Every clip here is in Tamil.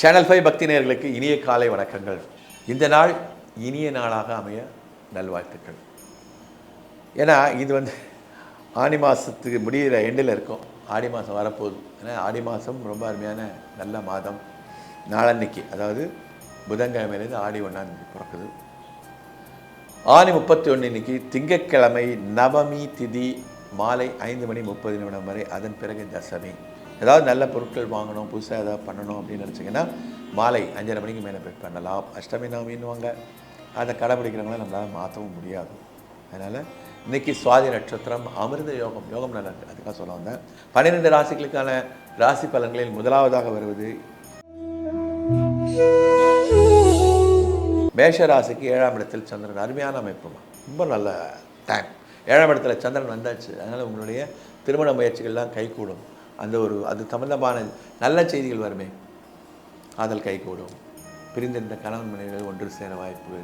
சேனல் ஃபைவ் பக்தி நேர்களுக்கு இனிய காலை வணக்கங்கள். இந்த நாள் இனிய நாளாக அமைய நல்வாழ்த்துக்கள். ஏன்னா இது வந்து ஆடி மாதத்துக்கு முடிகிற எண்டில் இருக்கும். ஆடி மாதம் வரப்போகுது. ஏன்னா ஆடி மாதம் ரொம்ப அருமையான நல்ல மாதம். நாளன்னைக்கு அதாவது புதன்கிழமையிலேருந்து ஆடி ஒன்றாந்தேதி பிறக்குது. ஆனி முப்பத்தி ஒன்று இன்னைக்கு திங்கட்கிழமை நவமி திதி மாலை ஐந்து மணி முப்பது நிமிடம் வரை அதன் பிறகு தசமி. ஏதாவது நல்ல பொருட்கள் வாங்கணும் புதுசாக ஏதாவது பண்ணணும் அப்படின்னு நினச்சிங்கன்னா மாலை அஞ்சரை மணிக்கு மேலே போய் பண்ணலாம். அஷ்டமி நவமின்னுவாங்க. அதை கடைப்பிடிக்கிறவங்கள நம்மளால் மாற்றவும் முடியாது. அதனால் இன்றைக்கி சுவாதி நட்சத்திரம் அமிர்த யோகம் யோகம் நல்லா அதுக்காக சொல்ல வந்தேன். பன்னிரெண்டு ராசிகளுக்கான ராசி பலன்களில் முதலாவதாக வருவது மேஷ ராசிக்கு ஏழாம் இடத்தில் சந்திரன். அருமையான அமைப்புமா. ரொம்ப நல்ல டைம் ஏழாம் இடத்துல சந்திரன் வந்தாச்சு. அதனால் உங்களுடைய திருமண முயற்சிகள்லாம் கைகூடும். அந்த ஒரு அது சம்பந்தமான நல்ல செய்திகள் வருமே. காதல் கைகூடும். பிரிந்திருந்த கணவன் மனைவிகள் ஒன்று சேர வாய்ப்பு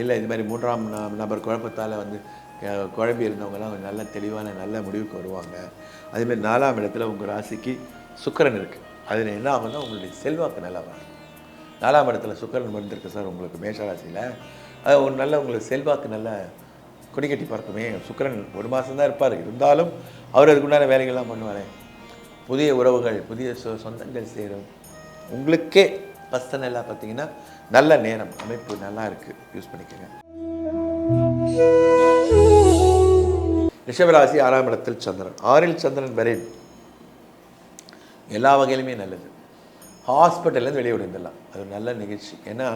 இல்லை இது மாதிரி மூன்றாம் நபர் குழப்பத்தால் வந்து குழம்பி இருந்தவங்கலாம் நல்ல தெளிவான நல்ல முடிவுக்கு வருவாங்க. அதேமாதிரி நாலாம் இடத்துல உங்கள் ராசிக்கு சுக்கரன் இருக்குது அதில் என்ன ஆகும்னா உங்களுடைய செல்வாக்கு நல்லா வரும் நாலாம் இடத்துல சுக்கரன் வந்திருக்கு சார் உங்களுக்கு மேஷராசியில் அது ஒரு நல்ல உங்களுக்கு செல்வாக்கு நல்ல கொடிக்கட்டி பறக்குமே. சுக்கரன் ஒரு மாதம் தான் இருப்பார். இருந்தாலும் அவர் அதுக்குண்டான வேலைகள்லாம் பண்ணுவாரே. புதிய உறவுகள் புதிய சொ சொந்தங்கள் சேரும். உங்களுக்கே பர்சனலாக பார்த்தீங்கன்னா நல்ல நேரம் அமைப்பு நல்லா இருக்குது யூஸ் பண்ணிக்கோங்க. ரிஷபராசி ஆறாம் இடத்தில் சந்திரன். ஆறில் சந்திரன் வரை எல்லா வகையிலுமே நல்லது. ஹாஸ்பிட்டல்லேருந்து வெளியே விடுந்துடலாம் அது ஒரு நல்ல நிகழ்ச்சி. ஏன்னா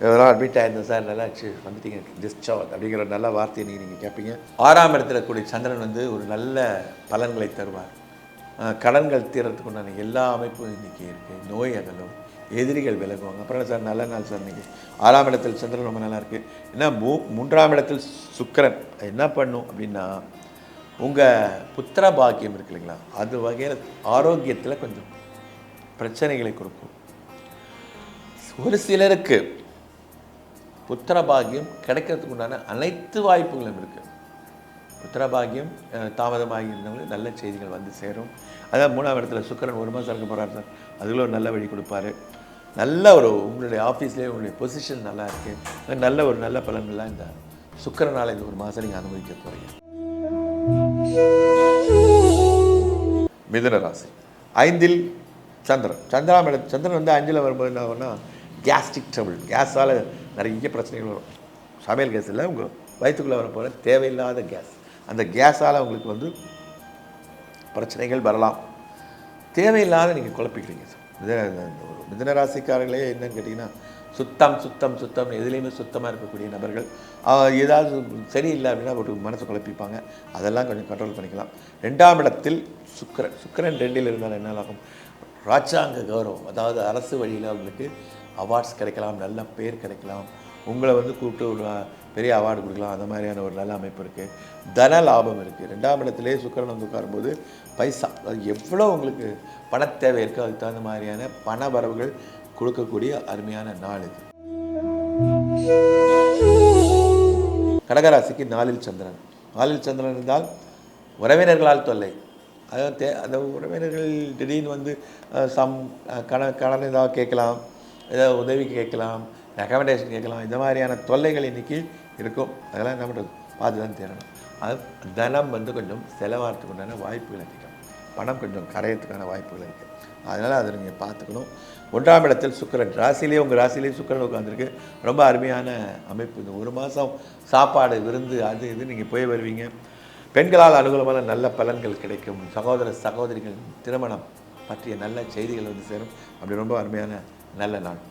இதெல்லாம் அட்மிட் ஆயிருந்தேன் சார் நல்லா ஆச்சு வந்துட்டீங்க. டிஸ்சார்ஜ் அப்படிங்கிற ஒரு நல்ல வார்த்தையை நீங்கள் நீங்கள் கேட்பீங்க. ஆறாம் இடத்துல கூடிய சந்திரன் வந்து ஒரு நல்ல பலன்களை தருவார். கடன்கள் தீரத்துக்கு உண்டான எல்லா அமைப்பும் இன்றைக்கி இருக்குது நோய் அகலும் எதிரிகள் விலகுவாங்க. அப்புறம் என்ன சார்? நல்ல நாள் சார் நீங்கள் ஆறாம் இடத்தில் சந்திரன் ரொம்ப நல்லா இருக்குது ஏன்னா மூ மூன்றாம் இடத்தில் சுக்கரன். என்ன பண்ணும் அப்படின்னா உங்கள் புத்திர பாக்கியம் இருக்கு இல்லைங்களா? அது வகையில் ஆரோக்கியத்தில் கொஞ்சம் பிரச்சனைகளை கொடுக்கும். ஒரு சிலருக்கு புத்திர பாக்கியம் கிடைக்கிறதுக்கு உண்டான அனைத்து வாய்ப்புகளும் இருக்குது உத்தரபாகியம் தாமதமாகி இருந்தவங்களுக்கு நல்ல செய்திகள் வந்து சேரும். அதான் மூணாம் இடத்துல சுக்கிரன் ஒரு மாதம் இருக்க போகிறார் சார். அதுக்குள்ள ஒரு நல்ல வழி கொடுப்பாரு. நல்ல ஒரு உங்களுடைய ஆஃபீஸ்லேயே உங்களுடைய பொசிஷன் நல்லா இருக்குது நல்ல ஒரு நல்ல பலன்கள்லாம் இந்த சுக்கரனால் இந்த ஒரு மாதம் நீங்கள் அனுபவிக்க போகிறீங்க மிதுன ராசி. ஐந்தில் சந்திரன். சந்திராம் இடம் சந்திரன் வந்து அஞ்சில் வரும்போது என்ன ஆகும்னா கேஸ்ட்ரிக் ட்ரபிள் கேஸால் நிறைய பிரச்சனைகள் வரும். சமையல் கேஸ் இல்லை உங்கள் வயிற்றுக்குள்ளே வர போகிற தேவையில்லாத கேஸ் அந்த கேஸால் உங்களுக்கு வந்து பிரச்சனைகள் வரலாம். தேவையில்லாத நீங்கள் குழப்பிக்கிறீங்க மிதன ராசிக்காரர்களே என்னன்னு கேட்டிங்கன்னா சுத்தம் சுத்தம் சுத்தம் எதுலேயுமே சுத்தமாக இருக்கக்கூடிய நபர்கள் ஏதாவது சரியில்லை அப்படின்னா ஒரு மனசை குழப்பிப்பாங்க. அதெல்லாம் கொஞ்சம் கண்ட்ரோல் பண்ணிக்கலாம். ரெண்டாம் இடத்தில் சுக்கரன். சுக்கரன் ரெண்டில் இருந்தால் என்ன ஆகும் ராஜாங்க கௌரவம். அதாவது அரசு வழியில் அவங்களுக்கு அவார்ட்ஸ் கிடைக்கலாம் நல்ல பேர் கிடைக்கலாம். உங்களை வந்து கூப்பிட்டு ஒரு பெரிய அவார்டு கொடுக்கலாம். அந்த மாதிரியான ஒரு நல்ல அமைப்பு இருக்குது தன லாபம் இருக்குது ரெண்டாம் இடத்திலே சுக்கரன் வந்து உட்காரும்போது பைசா அது எவ்வளோ உங்களுக்கு பண தேவை இருக்கோ அதுக்கு தகுந்த மாதிரியான பண வரவுகள் கொடுக்கக்கூடிய அருமையான நாள் இது. கடகராசிக்கு நாலில் சந்திரன். நாலில் சந்திரன் இருந்தால் உறவினர்களால் தொல்லை. அதாவது தே அந்த உறவினர்கள் திடீர்னு வந்து சம் கண கடன் கடன் ஏதாவது கேட்கலாம். ஏதாவது உதவி கேட்கலாம். ரெக்கமெண்டேஷன் கேட்கலாம். இந்த மாதிரியான தொல்லைகள் இன்றைக்கி இருக்கும். அதெல்லாம் என்ன பண்ணுறது? பார்த்து தான் தேரணும் அது தனம் வந்து கொஞ்சம் செலவாகிறதுக்கு உண்டான வாய்ப்புகள் அதிகம். பணம் கொஞ்சம் கரையறதுக்கான வாய்ப்புகள் இருக்குது அதனால் அதை நீங்கள் பார்த்துக்கணும். ஒன்றாம் இடத்தில் சுக்கரன் ராசிலேயே உங்கள் ராசிலேயே சுக்கரன் உட்காந்துருக்கு ரொம்ப அருமையான அமைப்பு. இந்த ஒரு மாதம் சாப்பாடு விருந்து அது இது நீங்கள் போய் வருவீங்க. பெண்களால் அனுகூலமான நல்ல பலன்கள் கிடைக்கும். சகோதர சகோதரிகள் திருமணம் பற்றிய நல்ல செய்திகள் வந்து சேரும். அப்படி ரொம்ப அருமையான நல்ல நாள்.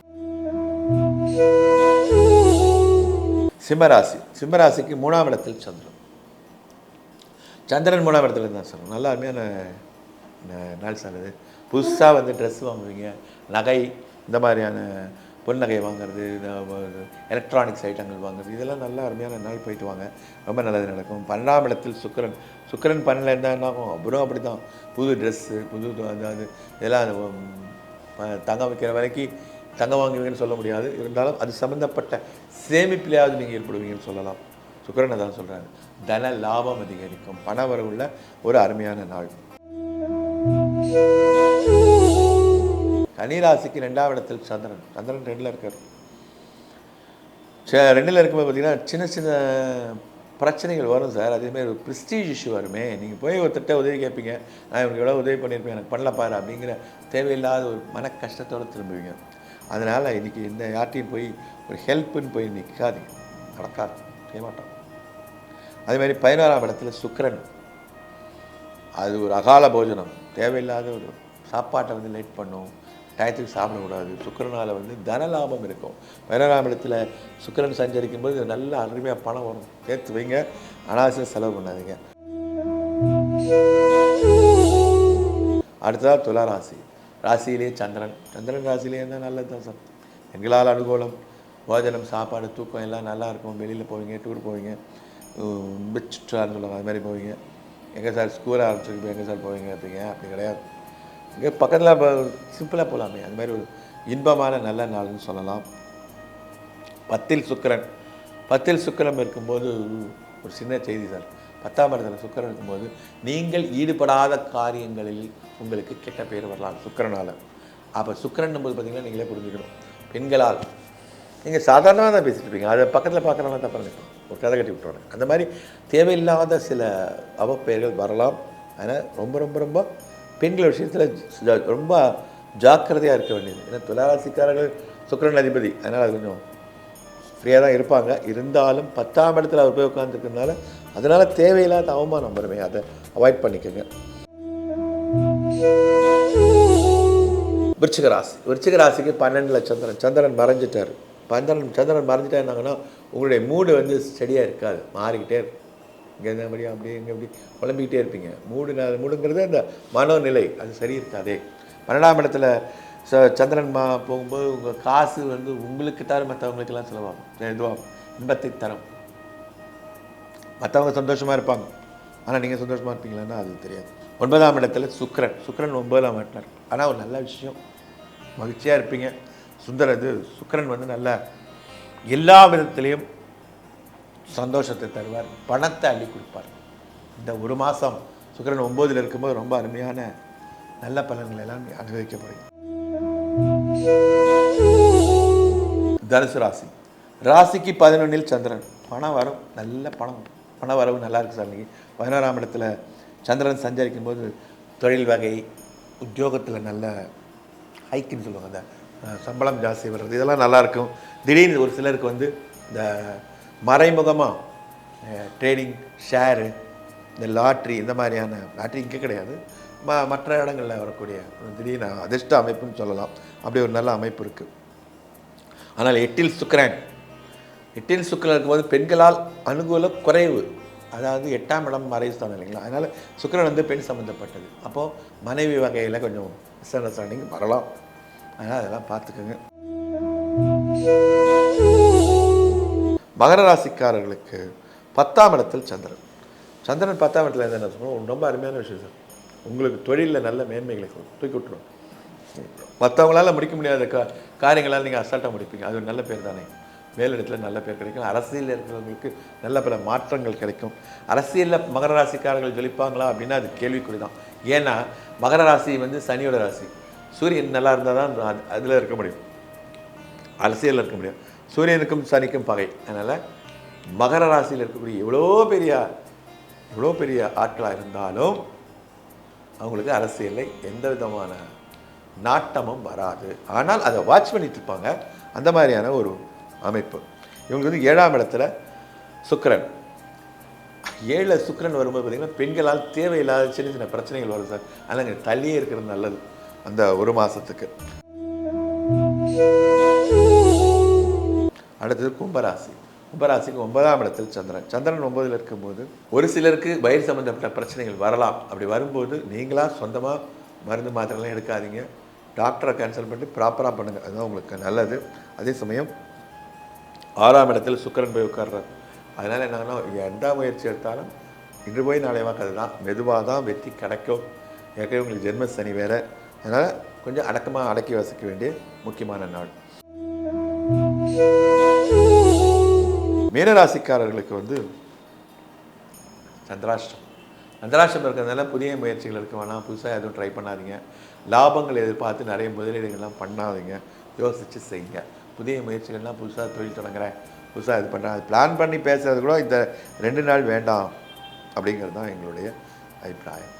சிம்மராசி. சிம்மராசிக்கு மூணாம் இடத்தில் சந்திரன். சந்திரன் மூணாம் இடத்துல இருந்தால் சொல்லணும் நல்லா அருமையான நாள் சார் புதுசாக வந்து ட்ரெஸ் வாங்குவீங்க. நகை இந்த மாதிரியான பொன் நகை வாங்குறது எலக்ட்ரானிக்ஸ் ஐட்டங்கள் வாங்குறது இதெல்லாம் நல்லா அருமையான நாள் போயிட்டு வாங்க. ரொம்ப நல்லது நடக்கும். பன்னெண்டாம் இடத்தில் சுக்கிரன். சுக்கிரன் பன்னெண்டில் இருந்தால் என்ன ஆகும்? அப்புறம் அப்படி தான் புது ட்ரெஸ்ஸு புது அதாவது இதெல்லாம் தங்க வைக்கிற வரைக்கும் தங்கம் வாங்குவீங்கன்னு சொல்ல முடியாது. இருந்தாலும் அது சம்மந்தப்பட்ட சேமிப்பிலையாவது நீங்கள் ஈடுபடுவீங்கன்னு சொல்லலாம். சுக்கரனை தான் சொல்கிறாங்க தன லாபம் அதிகரிக்கும். பண வரவுள்ள ஒரு அருமையான நாள். கனிராசிக்கு ரெண்டாம் இடத்தில் சந்திரன். சந்திரன் ரெண்டில் இருக்கார். ரெண்டில் இருக்கும்போது பார்த்தீங்கன்னா சின்ன சின்ன பிரச்சனைகள் வரும் சார். அதேமாதிரி ஒரு ப்ரிஸ்டீஜ் இஷ்யூ வருமே. நீங்கள் போய் ஒருத்தட்ட உதவி கேட்பீங்க. நான் இவனுக்கு எவ்வளோ உதவி பண்ணியிருப்பேன் எனக்கு பண்ணல பாரு அப்படிங்கிற தேவையில்லாத ஒரு மன கஷ்டத்தோடு திரும்புவீங்க. அதனால் இன்றைக்கி இந்த யார்ட்டையும் போய் ஒரு ஹெல்ப்புன்னு போய் நிற்காதீங்க நடக்காது. செய்ய மாட்டோம். அதேமாதிரி பதினாறாம் இடத்துல சுக்கரன். அது ஒரு அகால போஜனம். தேவையில்லாத ஒரு சாப்பாட்டை வந்து லேட் பண்ணும். டயத்துக்கு சாப்பிடக்கூடாது. சுக்கிரனால் வந்து தன லாபம் இருக்கும். பதினாறாம் இடத்துல சுக்கரன் சஞ்சரிக்கும் போது நல்ல அருமையாக பணம் வரும். சேர்த்து வைங்க. அனாவசியம் செலவு பண்ணாதீங்க. அடுத்ததாக துலாராசி ராசியிலே சந்திரன். சந்திரன் ராசியிலே இருந்தால் நல்லது தான் சார். எங்களால் அனுகூலம் போஜனம் சாப்பாடு தூக்கம் எல்லாம் நல்லா இருக்கும். வெளியில் போவீங்க டூர் போவீங்க. பிச்சுட்டான்னு சொல்லுவாங்க. அது மாதிரி போவீங்க. எங்கே சார் ஸ்கூல் ஆரம்பிச்சிருக்கு எங்கே சார் போவீங்க அப்படிங்க. அப்படி கிடையாது. இங்கே பக்கத்தில் இப்போ சிம்பிளாக போகலாமே அது மாதிரி ஒரு இன்பமான நல்ல நாள்னு சொல்லலாம். பத்தில் சுக்கிரன். பத்தில் சுக்கரம் இருக்கும்போது ஒரு சின்ன செய்தி சார். பத்தாம் இடத்துல சுக்கிரன் இருக்கும்போது நீங்கள் ஈடுபடாத காரியங்களில் உங்களுக்கு கெட்ட பேர் வரலாம் சுக்கரனால். அப்போ சுக்கரன் போது பார்த்தீங்கன்னா நீங்களே புரிஞ்சுக்கணும். பெண்களால். நீங்கள் சாதாரணமாக தான் பேசிட்டு இருப்பீங்க. அதை பக்கத்தில் பார்க்குறவங்க தான் நினைப்போம் ஒரு கதை கட்டி விட்டுருவாங்க. அந்த மாதிரி தேவையில்லாத சில அவப்பெயர்கள் வரலாம். ஆனால் ரொம்ப ரொம்ப ரொம்ப பெண்கள் விஷயத்தில் ரொம்ப ஜாக்கிரதையாக இருக்க வேண்டியது. ஏன்னா துளாராசிக்காரர்கள் சுக்கிரன் அதிபதி. அதனால் அது கொஞ்சம் ஃப்ரீயாக தான் இருப்பாங்க. இருந்தாலும் பத்தாம் இடத்துல அவர் போய் உட்காந்துருக்கனால அதனால் தேவையில்லாத அவமானம் வருமே அதை அவாய்ட் பண்ணிக்கோங்க. விருச்சிக ராசி. விருச்சிக ராசிக்கு பன்னெண்டில் சந்திரன். சந்திரன் மறைஞ்சிட்டார். சந்திரன் சந்திரன் மறைஞ்சிட்டாருனாங்கன்னா உங்களுடைய மூடு வந்து ஸ்டெடியாக இருக்காது. மாறிக்கிட்டே இருக்கும். இங்கே இந்த அப்படியே அப்படி இங்கே இப்படி குழம்பிக்கிட்டே இருப்பீங்க. மூடு மூடுங்கிறது அந்த மனோநிலை அது சரி இருக்காதே பன்னெண்டாம் இடத்துல ச சந்திரன் மா போகும்போது உங்கள் காசு வந்து உங்களுக்கு தரும் மற்றவங்களுக்கெல்லாம் செலவாகும். இதுவாகும் இன்பத்தை தரும். மற்றவங்க சந்தோஷமாக இருப்பாங்க. ஆனால் நீங்கள் சந்தோஷமாக இருப்பீங்களான்னா அது தெரியாது. ஒன்பதாம் இடத்துல சுக்ரன் சுக்ரன் ஒன்பதாம் இடத்துல. ஆனால் ஒரு நல்ல விஷயம். மகிழ்ச்சியாக இருப்பீங்க. சுந்தர இது சுக்ரன் வந்து நல்ல எல்லா விதத்துலேயும் சந்தோஷத்தை தருவார். பணத்தை அள்ளி கொடுப்பார். இந்த ஒரு மாதம் சுக்கரன் ஒம்போதில் இருக்கும்போது ரொம்ப அருமையான நல்ல பலன்கள் எல்லாம் அனுபவிக்கப்படுகிறது. தனுசு ராசி. ராசிக்கு பதினொன்றில் சந்திரன். பணம் வரும் நல்ல பணம். பண வரவு நல்லா இருக்கு சார் இன்னைக்கு. பதினோராம் இடத்துல சந்திரன் சஞ்சரிக்கும் போது தொழில் வகை உத்தியோகத்தில் நல்ல ஹைக்குன்னு சொல்லுவாங்க அந்த சம்பளம் ஜாஸ்தி வர்றது இதெல்லாம் நல்லாயிருக்கும் திடீர்னு ஒரு சிலருக்கு வந்து இந்த மறைமுகமாக ட்ரேடிங் ஷேரு இந்த லாட்ரி இந்த மாதிரியான லாட்ரி இங்கே கிடையாது. ம மற்ற இடங்களில் வரக்கூடிய திடீர்னு அதிர்ஷ்ட அமைப்புன்னு சொல்லலாம். அப்படி ஒரு நல்ல அமைப்பு இருக்குது ஆனால் எட்டில் சுக்கரன். எட்டில் சுக்கரன் இருக்கும்போது பெண்களால் அனுகூல குறைவு. அதாவது எட்டாம் இடம் மறைஸ்தானம் இல்லைங்களா? அதனால் சுக்கரன் வந்து பெண் சம்மந்தப்பட்டது அப்போது மனைவி வகையில் கொஞ்சம் மிஸ் அண்டர்ஸ்டாண்டிங் வரலாம். அதனால் அதெல்லாம் பார்த்துக்கோங்க. மகர ராசிக்காரர்களுக்கு பத்தாம் இடத்தில் சந்திரன். சந்திரன் பத்தாம் இடத்துல என்ன சொன்னால் ரொம்ப அருமையான விஷயம் சார். உங்களுக்கு தொழிலில் நல்ல மேன்மைகளை தூக்கி விட்டுரும். மற்றவங்களால் முடிக்க முடியாத கா காரியங்களால் நீங்கள் அசால்ட்டாக முடிப்பீங்க. அது ஒரு நல்ல பேர் தானே. மேலிடத்தில் நல்ல பேர் கிடைக்கும். அரசியலில் இருக்கிறவங்களுக்கு நல்ல பல மாற்றங்கள் கிடைக்கும். அரசியலில் மகர ராசிக்காரர்கள் ஜொலிப்பாங்களா அப்படின்னா அது கேள்விக்குறி தான். ஏன்னா மகர ராசி வந்து சனியோட ராசி. சூரியன் நல்லா இருந்தால் தான் அதில் இருக்க முடியும். அரசியலில் இருக்க முடியும் சூரியனுக்கும் சனிக்கும் பகை. அதனால் மகர ராசியில் இருக்கக்கூடிய எவ்வளோ பெரிய எவ்வளோ பெரிய ஆட்களாக இருந்தாலும் அவங்களுக்கு அரசியலில் எந்த விதமான நாட்டமும் வராது. ஆனால் அதை வாட்ச் பண்ணிட்டு இருப்பாங்க. அந்த மாதிரியான ஒரு அமைப்பு. இவங்களுக்கு வந்து ஏழாம் இடத்துல சுக்கரன். ஏழில் சுக்கரன் வரும்போது பார்த்திங்கன்னா பெண்களால் தேவையில்லாத சின்ன சின்ன பிரச்சனைகள் வரும் சார். அதனால் இங்கே தள்ளியே இருக்கிறது நல்லது. அந்த ஒரு மாதத்துக்கு அடுத்தது கும்பராசி. கும்பராசிக்கு ஒன்பதாம் இடத்தில் சந்திரன். சந்திரன் ஒன்பதில் இருக்கும்போது ஒரு சிலருக்கு வயிறு சம்மந்தப்பட்ட பிரச்சனைகள் வரலாம். அப்படி வரும்போது நீங்களாக சொந்தமாக மருந்து மாத்திரைலாம் எடுக்காதீங்க. டாக்டரை கேன்சல் பண்ணிட்டு ப்ராப்பராக பண்ணுங்கள் அதுதான் உங்களுக்கு நல்லது. அதே சமயம் ஆறாம் இடத்தில் சுக்கிரன் போய் உட்கார்றார். அதனால் என்னங்கன்னா எந்த முயற்சி எடுத்தாலும் இன்று போய் நாளை வாக்கு தான் மெதுவாக தான் வெற்றி கிடைக்கும். ஏற்கனவே உங்களுக்கு ஜென்ம சனி வேறு. அதனால் கொஞ்சம் அடக்கமாக அடக்கி வசிக்க வேண்டிய முக்கியமான நாள். மீனராசிக்காரர்களுக்கு வந்து சந்திராஷ்டம். சந்திராஷ்டம் இருக்கிறதுனால புதிய முயற்சிகள் இருக்க வேணாம். புதுசாக எதுவும் ட்ரை பண்ணாதீங்க. லாபங்கள் எதிர்பார்த்து நிறைய முதலீடுகள்லாம் பண்ணாதீங்க. யோசித்து செய்யுங்க. புதிய முயற்சிகள்லாம் புதுசாக தொழில் தொடங்குறேன். புதுசாக இது பண்ணுறேன் அது பிளான் பண்ணி பேசுறது கூட இந்த ரெண்டு நாள் வேண்டாம் அப்படிங்கிறது தான் எங்களுடைய அபிப்பிராயம்.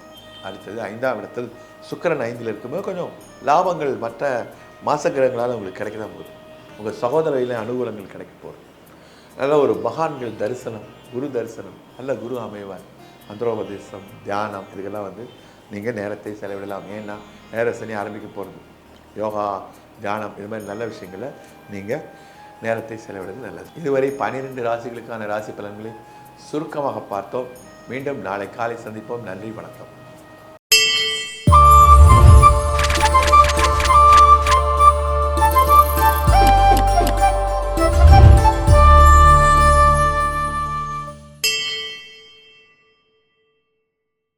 அடுத்தது ஐந்தாம் இடத்தில் சுக்கிரன் ஐந்தில் இருக்கும்போது கொஞ்சம் லாபங்கள் மற்ற மாசக்கிரகங்களால் உங்களுக்கு கிடைக்க தான் போகுது. உங்கள் சகோதரையில் அனுகூலங்கள் கிடைக்க போகுது. நல்ல ஒரு மகான்கள் தரிசனம் குரு தரிசனம் நல்ல குரு அமைவார். மந்திரோபதேசம் தியானம் இதுக்கெல்லாம் வந்து நீங்கள் நேரத்தை செலவிடலாம். ஏன்னா நேர சனி ஆரம்பிக்க போகிறது யோகா தியானம் இது மாதிரி நல்ல விஷயங்களை நீங்கள் நேரத்தை செலவிடுவது நல்லது. இதுவரை பன்னிரெண்டு ராசிகளுக்கான ராசி பலன்களை சுருக்கமாக பார்த்தோம். மீண்டும் நாளை காலை சந்திப்போம். நன்றி வணக்கம்.